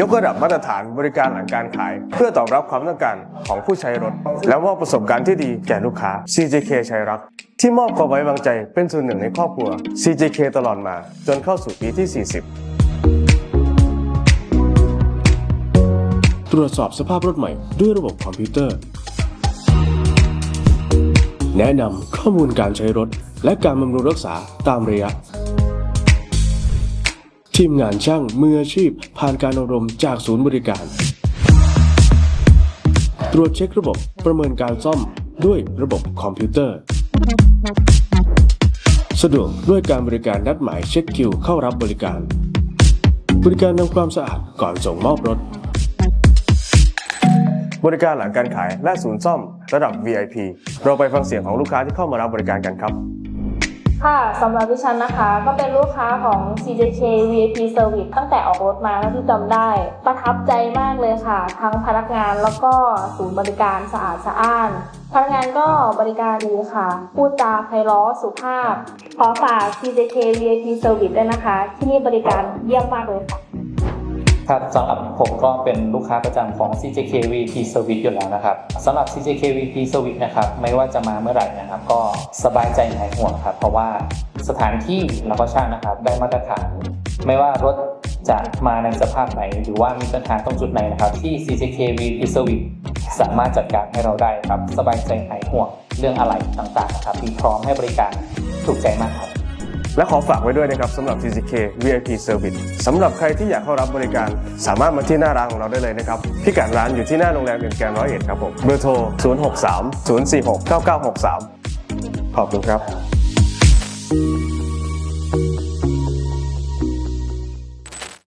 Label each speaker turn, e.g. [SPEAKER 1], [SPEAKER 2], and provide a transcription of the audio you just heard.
[SPEAKER 1] ยกระดับมาตรฐานบริการหลังการขาย เพื่อตอบรับความต้องการของผู้ใช้รถ และมอบประสบการณ์ที่ดีแก่ลูกค้า CJK ชัยรักที่มอบความไว้วางใจเป็นส่วนหนึ่งในครอบครัว CJK ตลอดมา จนเข้าสู่ปีที่ 40
[SPEAKER 2] ตรวจสอบสภาพรถใหม่ด้วยระบบคอมพิวเตอร์ แนะนำข้อมูลการใช้รถ และการบำรุงรักษาตามระยะ ทีมงานช่างมืออาชีพ ผ่านการอบรมจากศูนย์บริการ ตรวจเช็คระบบประเมินการซ่อมด้วยระบบคอมพิวเตอร์ สะดวกด้วยการบริการนัดหมายเช็คคิวเข้ารับบริการ บริการทำความสะอาดก่อนส่งมอบรถ
[SPEAKER 1] บริการหลังการขายและศูนย์ซ่อมระดับ VIP เราไปฟังเสียงของลูกค้าที่เข้ามารับบริการกันครับ
[SPEAKER 3] ค่ะสำหรับดิฉันนะคะ ก็เป็นลูกค้าของ CJK VIP Service ตั้งแต่ออกรถมาก็ที่จำได้ ประทับใจมากเลยค่ะ ทั้งพนักงานแล้วก็ศูนย์บริการสะอาดสะอ้าน พนักงานก็บริการดีค่ะ พูดจาไพเราะสุภาพ ขอฝาก CJK VIP Service ด้วยนะคะ ที่นี่บริการเยี่ยมมากเลยค่ะ
[SPEAKER 4] ครับสำหรับผมก็เป็นลูกค้าประจำของ CJK VP Service อยู่แล้วนะครับสำหรับ CJK VP Service นะครับไม่ว่าจะมาเมื่อไหร่นะครับ ก็สบายใจหายห่วงครับ เพราะว่าสถานที่แล้วก็ช่างนะครับ ได้มาตรฐาน ไม่ว่ารถจะมาในสภาพไหน หรือว่ามีปัญหาตรงจุดไหนนะครับ ที่ CJK VP Service สามารถจัดการให้เราได้ครับ สบายใจหายห่วงเรื่องอะไรต่างๆนะครับมีพร้อมให้บริการถูกใจมากครับ
[SPEAKER 1] และขอฝากไว้ด้วยนะครับสำหรับ TCK VIP Service สำหรับใครที่อยากเข้ารับบริการ สามารถมาที่หน้าร้านของเราได้เลยนะครับพิกัดร้านอยู่ที่หน้าโรงแรมเอ็มแกรนร้อยเอ็ดครับผมเบอร์โทร 063 046 9963 ขอบคุณครับ